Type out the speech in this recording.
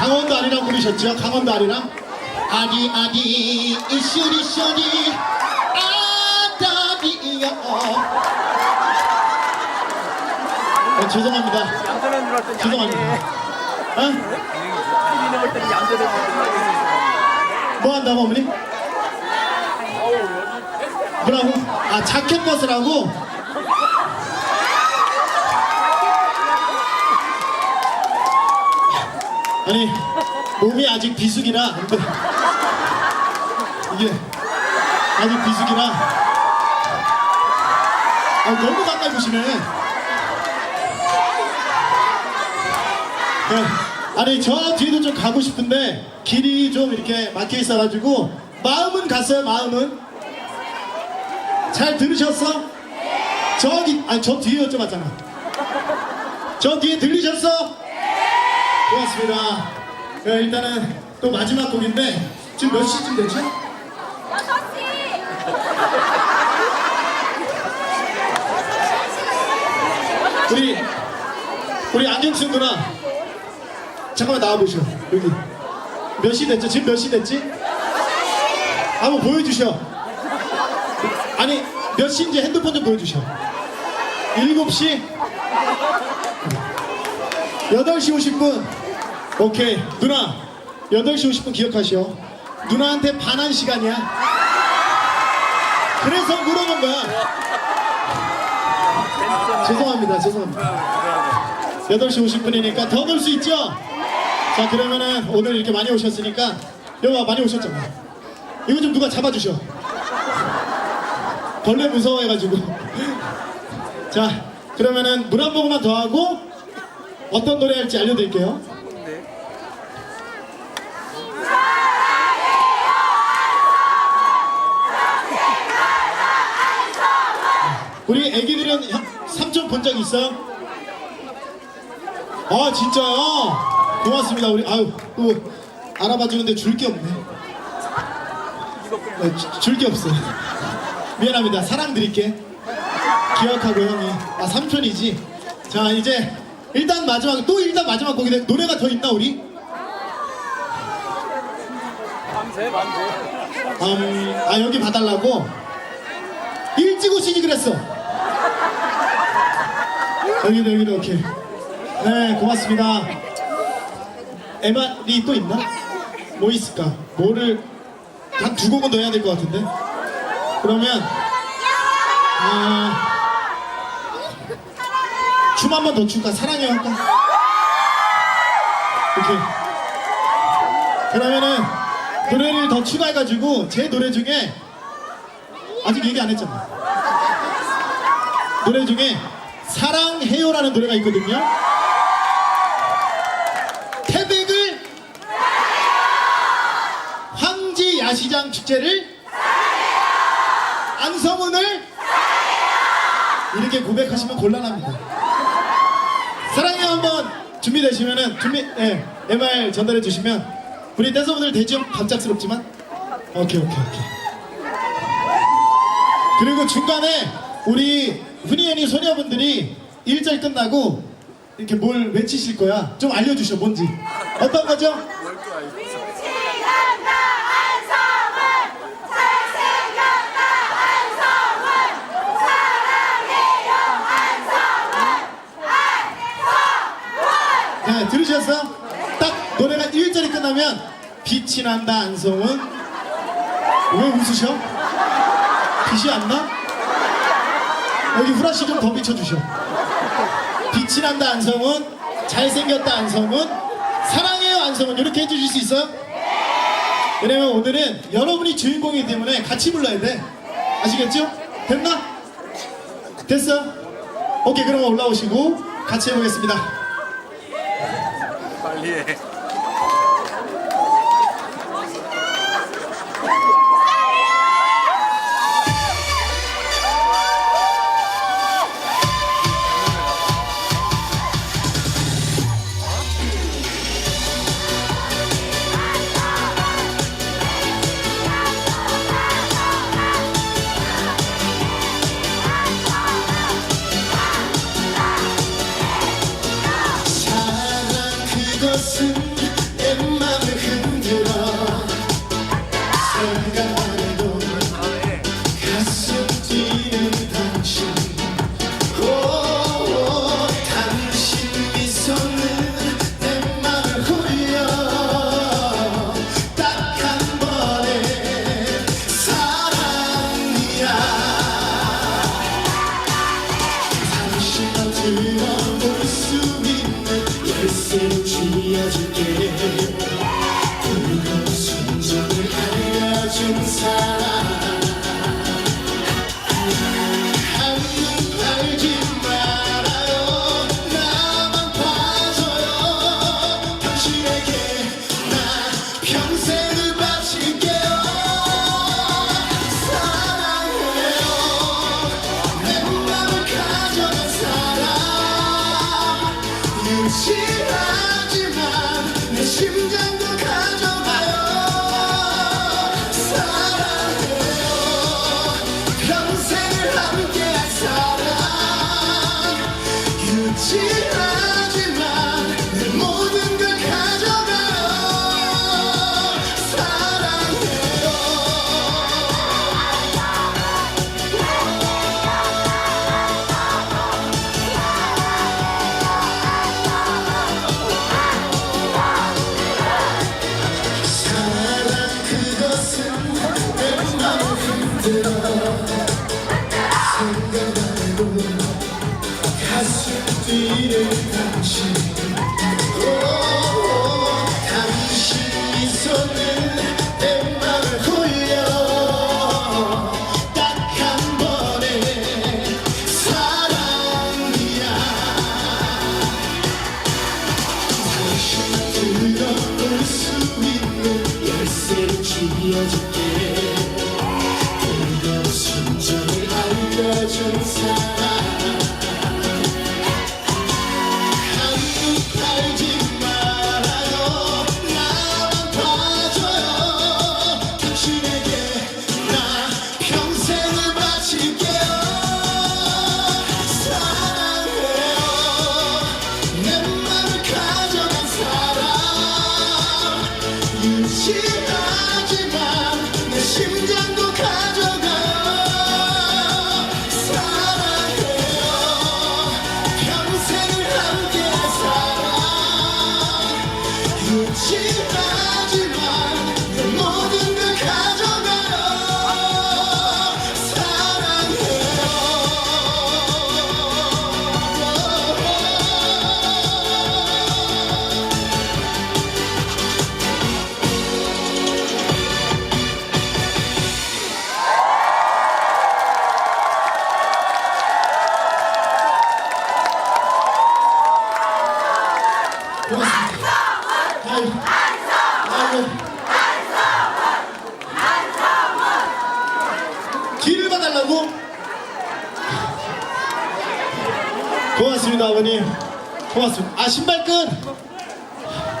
강원도 아리랑 부르셨죠? 강원도 아리랑? 아리 아리 이슈리 슈리 아다리요 어, 죄송합니다 죄송합니다 어? 때는 알았더니 뭐 한다고 어머니? 뭐라고? 아 자켓 벗으라고? 아니 몸이 아직 돼. 이게 아직 비수기라 아, 너무 가까이 보시네 네. 아니 저 뒤에도 좀 가고 싶은데 길이 좀 이렇게 막혀 있어가지고 마음은 갔어요 마음은 잘 들으셨어? 저기 아니 저 뒤에 여쭤봤잖아 저 뒤에 들리셨어? 고맙습니다. 네, 일단은 또 마지막 곡인데 지금 몇 시쯤 됐죠? 우리 우리 안경수 누나. 잠깐만 나와보셔 여기. 몇 시 됐죠? 지금 몇 시 됐지? 한번 보여주셔 아니 몇 시인지 핸드폰 좀 보여주셔 7시? 8시 50분 오케이. 누나 8시 50분 기억하시오. 누나한테 반한 시간이야? 그래서 물어본 거야. 죄송합니다 죄송합니다. 8시 50분이니까 더 놀 수 있죠? 자 그러면은 오늘 이렇게 많이 오셨으니까 여봐 많이 오셨잖아. 이거 좀 누가 잡아주셔. 벌레 무서워해가지고. 자 그러면은 물 한 모금만 더 하고 어떤 노래 할지 알려드릴게요 우리 애기들은 형, 삼촌 본적 있어요? 아 진짜요? 고맙습니다. 우리 아유 또 알아봐 주는데 줄 게 없네. 줄게 없어 미안합니다. 사랑 드릴게. 기억하고 형이. 아 삼촌이지? 자 이제 일단 마지막 또 일단 마지막 곡인데 노래가 더 있나 우리? 밤새 밤새. 음, 아 여기 봐달라고? 일찍 오시지 그랬어 여기도 여기도 오케이 네 고맙습니다 MR이 또 있나? 뭐 있을까? 뭐를 한 두 곡은 더 해야 될 것 같은데 그러면 아, 춤 한 번 더 출까? 사랑해 할까? 오케이 그러면은 노래를 더 추가해가지고 제 노래 중에 아직 얘기 안 했잖아 노래 중에 사랑해요라는 노래가 있거든요 태백을 황지 야시장 축제를 안성훈을 이렇게 고백하시면 곤란합니다 사랑해요 한번 준비되시면은 준비 예 MR 전달해 주시면 우리 댄서분들 되죠? 갑작스럽지만 오케이 오케이 오케이 그리고 중간에 우리 훈이언니 소녀분들이 일절 끝나고 이렇게 뭘 외치실 거야 좀 알려주셔 뭔지 어떤 거죠? 미치겠다 한성은 잘생겼다 한성은 사랑해요 한성은 네 들으셨어? 딱 노래가 1절이 끝나면 빛이 난다 안성은 왜 웃으셔? 빛이 안 나? 여기 후라시 좀더 비춰주셔 빛이 난다 안성은 잘생겼다 안성은 사랑해요 안성은 이렇게 해주실 수 있어요? 왜냐면 오늘은 여러분이 주인공이기 때문에 같이 불러야 돼 아시겠죠? 됐나? 됐어? 오케이 그러면 올라오시고 같이 해보겠습니다 빨리 해 la 달고 가슴 뛰는 당신 당신 미소는 내 맘을 홀려 딱 한 번의 사랑이야 당신 들려올 수 있는 열쇠를 쥐어줄게 길을 봐달라고? 고맙습니다 아버님 고맙습니다. 아 신발끈